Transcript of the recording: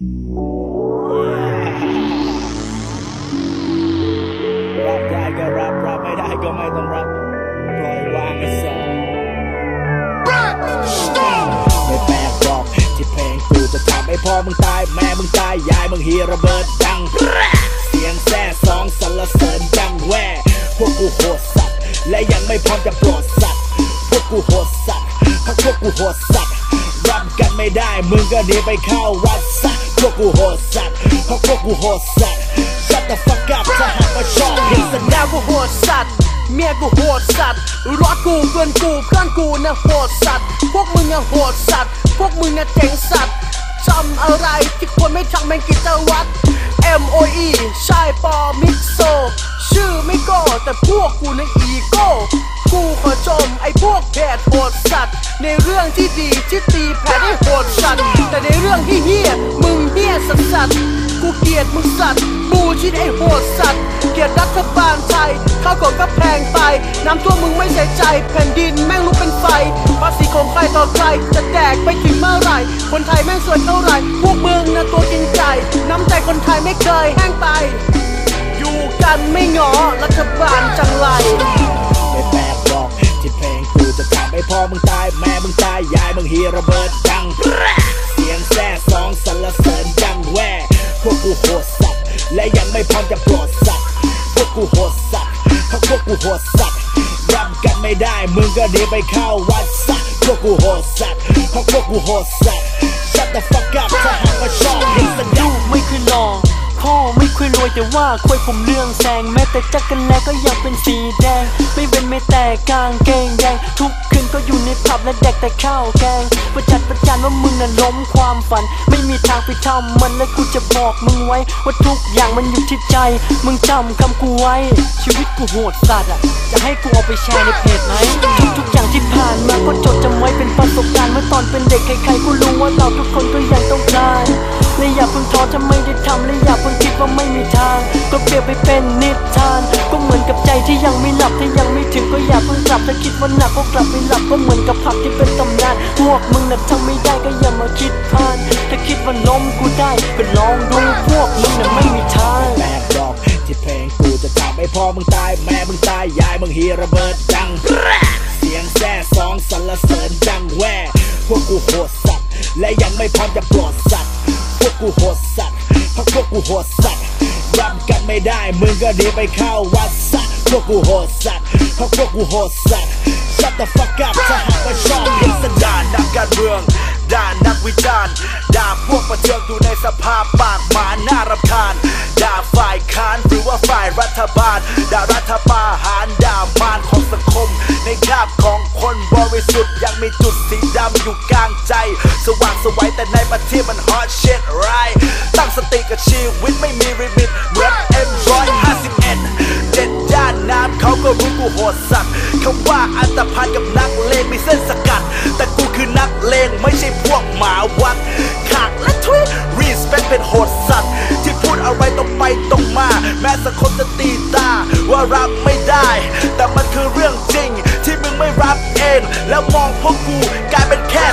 รับได้ก็รับรับไม่ได้ก็ไม่ต้องรับปล่อยวางกันซะไม่แปลกหรอกที่เพลงกูจะทำให้พ่อมึงตายแม่มึงตายยายมึงเฮียระเบิดดัง เสียงแซ่สองสรรเสริญจังแว่พวกกูโหดสัตว์และยังไม่พร้อมจะโปรดสัตว์พวกกูโหดสัตว์เพราะพวกกูโหดสัตว์รับกันไม่ได้มึงก็หนีไปเข้าวัดซะ พวกกูโหดสัตว์เพราะพวกกูโหดสัตว์ Shut the fuck up ถ้าหากว่าชอบเห็นสัญญากูโหดสัตว์เมียกูโหดสัตว์รถกูเพื่อนกูเพื่อนกูนะโหดสัตว์ พวกมึงอะโหดสัตว์ พวกมึงอะเจ๋งสัตว์ทำอะไรที่ควรไม่ทำเป็นกิจวัตร M O E ใช่ปอมิโซ ชื่อไม่โก้แต่พวกกูนะอีโก้ กูขอชมไอ้พวกแผดโหดสัตว์ ในเรื่องที่ดีที่ตีแผดให้โหดสัตว์ แต่ในเรื่องที่เฮี้ยมึงเฮี้ยสัสสัตว์กูเกลียดมึงสัตว์บูชิดไอ้โหดสัตว์ เกลียดรัฐบาลไทยข้าวของก็แพงไป น้ำท่วมมึงไม่ใส่ใจ แผ่นดินแม่งลุกเป็นไฟภาษีของใครต่อใครจะแดกไปถึงเมื่อไหร่ คนไทยแม่งสวยเท่าไหร่ พวกมึงนะตัวกินไก่น้ำใจคนไทยไม่เคยแห้งไป อยู่กันไม่หงอรัฐบาลจังไร ให้พ่อมึงตายแม่มึงตายยายมึงฮีระเบิดดัง เสียงแซ่สองสรรเสริญจังแว่พวกกูโหดสัตว์และยังไม่พร้อมจะปรดสัตว์พวกกูโหดสัตว์เพราะพวกกูโหดสัตว์รับกันไม่ได้มึงก็หนีไปเข้าวัดซะพวกกูโหดสัตว์เพราะพวกกูโหดสัตว์ Shut the fuck up ถ้าหากว่าชอบ เคยรวยแต่ว่าคุยผมเรื่องแซงแม้แต่จักกันแลก็ยังเป็นสีแดง ไม่เว้นไม่แต่กางเกงแดงทุกคืนก็อยู่ในผับและแดกแต่ข้าวแกง ประจัดประจานว่ามึงน่ะล้มความฝัน ไม่มีทางไปทำมันและกูจะบอกมึงไว้ ว่าทุกอย่างมันอยู่ที่ใจ มึงจำคำกูไว้ ชีวิตกูโหดสัตว์อะจะให้กูเอาไปแชร์ในเพจไหมทุกทุกๆอย่างที่ผ่านมาก็จดจำไว้เป็นประสบการณ์เมื่อตอนเป็นเด็กใครๆก็รู้ว่าเราทุกคนก็ยังต้องการ และอย่าเพิ่งท้อถ้าไม่ได้ทำและอย่าเพิ่งคิดว่าไม่มีทาง ก็เปรียบไปเป็นนิทาน ก็เหมือนกับใจที่ยังไม่หลับถ้ายังไม่ถึงก็อย่าเพิ่งกลับถ้าคิดว่าหนักก็กลับไปหลับก็เหมือนกับผักที่เป็นตำนานพวกมึงน่ะทำไม่ได้ก็อย่ามาคิดพลานถ้าคิดว่าล้มกูได้ก็ลองดูพวกมึงน่ะไม่มีทางแปลกหรอกที่เพลงกูจะทำให้พ่อมึงตายแม่มึงตายยายมึงเฮียระเบิดดังเสียงแซ่สองสรรเสริญจังแว่พวกกูโหดสัตว์และยังไม่พร้อมจะปรดสัตว์ กกูโหดสัตว์พราะพวกกูโหดสัตว์รับกันไม่ได้มึงก็หนีไปเข้าวัดซะพวกกูโหดสัตว์พราะพวกกูโหดสัตว์ Shut the fuck up ถ้าหากว่าชอบเห็นสัญญาด่านนักการเมืองด่านักวิจารณ์ด่าพวกประเทืองอยู่ในสภาพปากหมาน่ารำคาญด่าฝ่ายค้านหรือว่าฝ่ายรัฐบาลด่ารัฐบาหารด่าร ม ในคาบของคนบริสุทธิ์ยังมีจุดสีดำอยู่กลางใจ สว่างสวัยแต่ในประเทศมัน hot shit right ตั้งสติกับชีวิตไม่มีริมิตเหมือน M151 เจ็ดย่านน้ำเขาก็รู้กูโหดสัตว์คำว่าอันตรพันกับนักเลงมีเส้นสกัด แต่กูคือนักเลงไม่ใช่พวกหมาวัด แล้วมองพวกกูกลายเป็นแค่